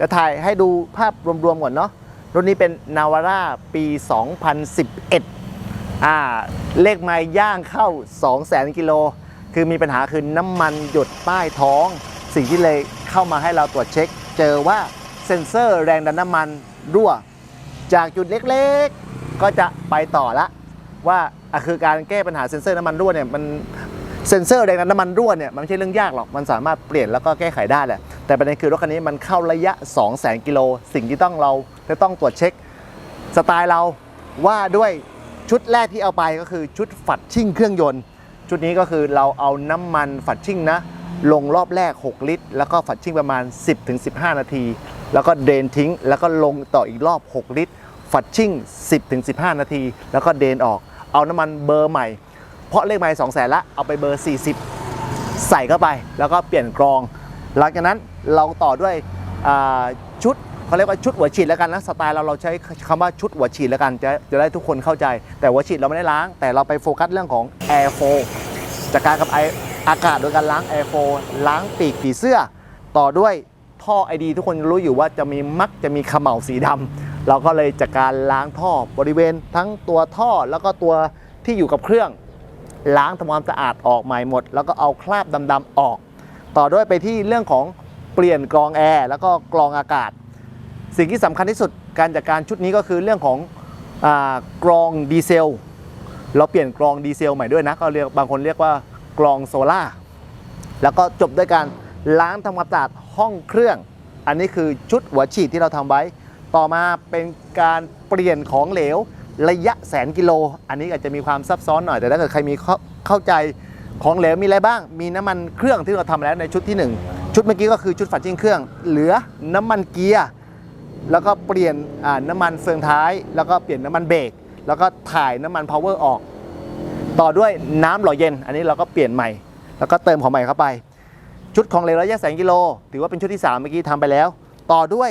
จะถ่ายให้ดูภาพรวมๆก่อนเนาะรุ่นนี้เป็นนาวาร่าปี 2011 อ่า เลขไม้ย่างเข้า 200,000 กิโล คือมีปัญหาคือน้ำมันหยดใต้ท้อง สิ่งที่เลยเข้ามาให้เราตรวจเช็ค เจอว่าเซ็นเซอร์แรงดันน้ำมันรั่ว จากจุดเล็กๆ ก็จะไปต่อละว่าคือการแก้ปัญหาเซ็นเซอร์น้ำมันรั่วเนี่ยมันเซ็นเซอร์แรงดันน้ำมันรั่วเนี่ยมันไม่ใช่เรื่องยากหรอกมันสามารถเปลี่ยนแล้วก็แก้ไขได้แหละ แต่ประเด็นคือรถคันนี้มันเข้าระยะ 2 0 0 0 0 0กิโลสิ่งที่ต้องเราจะต้องตรวจเช็คสไตล์เราว่าด้วยชุดแรกที่เอาไปก็คือชุดฝัดชิ่งเครื่องยนต์ ชุดนี้ก็คือเราเอาน้ำมันฝัดชิ่งนะ ลงรอบแรก 6 ลิตร แล้วก็ฝัดชิ่งประมาณ 10-15 นาที แล้วก็เดนทิ้ง แล้วก็ลงต่ออีกรอบ 6 ลิตร ฝัดชิ่ง 10-15 นาที แล้วก็เดนออก เอาน้ำมันเบอร์ใหม่ เพราะเลขไมล์2แสนละเอาไปเบอร์ 40 ใส่เข้าไป แล้วก็เปลี่ยนกรอง หลังจากนั้นเราต่อด้วยชุดเขาเรียกว่าชุดหัวฉีดแล้วกันนะสไตล์เราเราใช้คำว่าชุดหัวฉีดแล้วกันจะจะได้ทุกคนเข้าใจ แต่หัวฉีดเราไม่ได้ล้าง แต่เราไปโฟกัสเรื่องของ air flow จากการกับไออากาศโดยการล้าง air flow ล้างปีกผีเสื้อ ต่อด้วยท่อไอดีทุกคนรู้อยู่ว่าจะมีมักจะมีเขม่าสีดำเราก็เลยจากการล้างท่อบริเวณ ทั้งตัวท่อแล้วก็ตัวที่อยู่กับเครื่อง ล้างทำความสะอาดออกใหม่หมด แล้วก็เอาคราบดำๆออก ต่อด้วยไปที่เรื่องของเปลี่ยนกรองแอร์แล้วก็กรองอากาศ สิ่งที่สำคัญที่สุดการจัดการชุดนี้ก็คือเรื่องของอกรองดีเซล เราเปลี่ยนกรองดีเซลใหม่ด้วยนะก็เรียกบางคนเรียกว่ากรองโซล่าแล้วก็จบด้วยการล้างทำความสะอาดห้องเครื่อง อันนี้คือชุดหัวฉีดที่เราทำไว้ ต่อมาเป็นการเปลี่ยนของเหลวระยะแสนกิโล อันนี้อาจจะมีความซับซ้อนหน่อยแต่ถ้าเกิดใครมีเข้าเข้าใจ ของเหลวมีอะไรบ้าง มีน้ำมันเครื่องที่เราทำแล้วในชุดที่ 1 ชุดเมื่อกี้ก็คือชุดฝัดจิ้งเครื่อง เหลือน้ำมันเกียร์ แล้วก็เปลี่ยนน้ำมันเฟืองท้าย แล้วก็เปลี่ยนน้ำมันเบรก แล้วก็ถ่ายน้ำมันพาวเวอร์ออก ต่อด้วยน้ำหล่อเย็น อันนี้เราก็เปลี่ยนใหม่ แล้วก็เติมของใหม่เข้าไป ชุดของเหลวระยะแสนกิโล ถือว่าเป็นชุดที่ 3 เมื่อกี้ทำไปแล้ว ต่อด้วย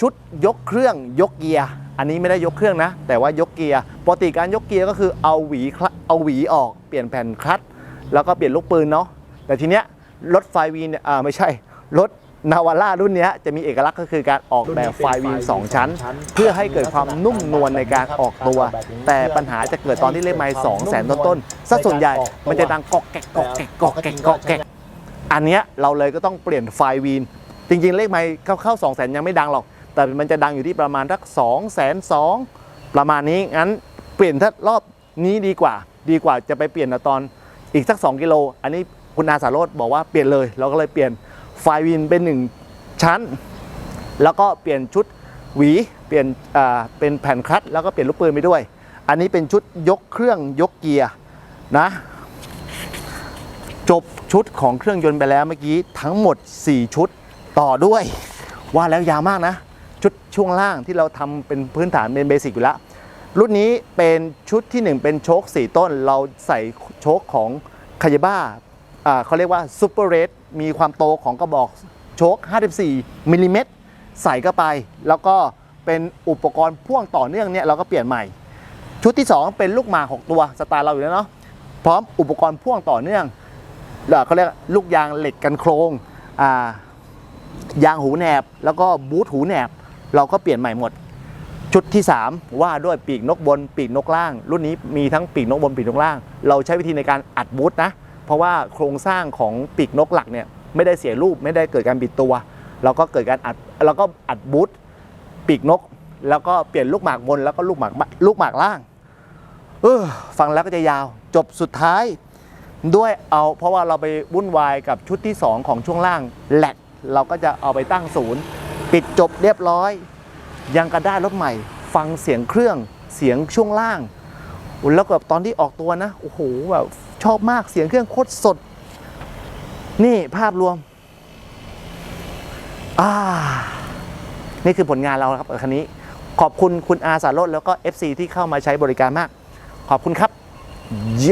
ชุดยกเครื่องยกเกียร์อันนี้ไม่ได้ยกเครื่องนะ แต่ว่ายกเกียร์ ปกติการยกเกียร์ก็คือเอาหวีเอาหวีออก เปลี่ยนแผ่นคลัตช์ แล้วก็เปลี่ยนลูกปืนเนาะแต่ทีเนี้ยรถไฟวีนเนี่ยอ่าไม่ใช่รถนาวาร่ารุ่นเนี้ยจะมีเอกลักษณ์ก็คือการออกแบบไฟวีนสองชั้น เพื่อให้เกิดความนุ่มนวลในการออกตัว แต่ปัญหาจะเกิดตอนที่เล่นไม้สองแสนต้นๆซะส่วนใหญ่มันจะดังกอกแกกกอกแกกกอกแกกกอกแกกอันเนี้ยเราเลยก็ต้องเปลี่ยนไฟล์วีน จริงๆ เลขไมค์เข้าๆ2 0 0 0 0ยังไม่ดังหรอก แต่มันจะดังอยู่ที่ประมาณสัก2 0 0 0 0 2ประมาณนี้งั้นเปลี่ยนถ้ารอบนี้ดีกว่า ดีกว่าจะไปเปลี่ยนตอน อีกสัก 2 กิโล อันนี้คุณอาสาโรธบอกว่าเปลี่ยนเลย เราก็เลยเปลี่ยนไฟวีนเป็น 1 ชั้น แล้วก็เปลี่ยนชุดหวี เปลี่ยนอ่าเป็นแผ่นคลัตแล้วก็เปลี่ยนลูกปืนไปด้วย อันนี้เป็นชุดยกเครื่องยกเกียร์นะ จบชุดของเครื่องยนต์ไปแล้วเมื่อกี้ทั้งหมด 4 ชุดต่อด้วย ว่าแล้วยาวมากนะ ชุดช่วงล่างที่เราทำเป็นพื้นฐานเป็นเบสิกอยู่แล้ว รุ่นนี้เป็นชุดที่ 1 เป็นโชค4 ต้น เราใส่โชคของคา y บ้าเขาเรียกว่าซูเปอร์เร d มีความโตของกระบอกโชค 54มิลลิเมตรใส่เข้าไป แล้วก็เป็นอุปกรณ์พ่วงต่อเนื่องเนี่ยเราก็เปลี่ยนใหม่ ชุดที่ 2 เป็นลูกหมาก6ตัวสไตล์เราอยู่แล้วเนาะพร้อมอุปกรณ์พ่วงต่อเนื่องเขาเรียกลูกยางเหล็กกันโครงยางหูแหนบ แล้วก็บูทหูแหนบ เราก็เปลี่ยนใหม่หมด ชุดที่ 3 ว่าด้วยปีกนกบนปีกนกล่าง รุ่นนี้มีทั้งปีกนกบนปีกนกล่าง เราใช้วิธีในการอัดบูทนะ เพราะว่าโครงสร้างของปีกนกหลักเนี่ยไม่ได้เสียรูปไม่ได้เกิดการบิดตัว เราก็เกิดการอัดเราก็อัดบูทปีกนก แล้วก็เปลี่ยนลูกหมากบนแล้วก็ลูกหมากลูกหมากล่างเออฟังแล้วก็จะยาวจบสุดท้าย ด้วยเอาเพราะว่าเราไปวุ่นวายกับชุดที่ 2 ของช่วงล่างแหลกเราก็จะเอาไปตั้งศูนย์ ปิดจบเรียบร้อย ยังกระได้รถใหม่ ฟังเสียงเครื่องเสียงช่วงล่าง แล้วกับตอนที่ออกตัวนะโอ้โหแบบชอบมากเสียงเครื่องโคตรสด นี่ภาพรวมอ่านี่คือผลงานเราครับคันนี้ ขอบคุณคุณอาสาโรดแล้วก็ FC ที่เข้ามาใช้บริการมาก ขอบคุณครับ โย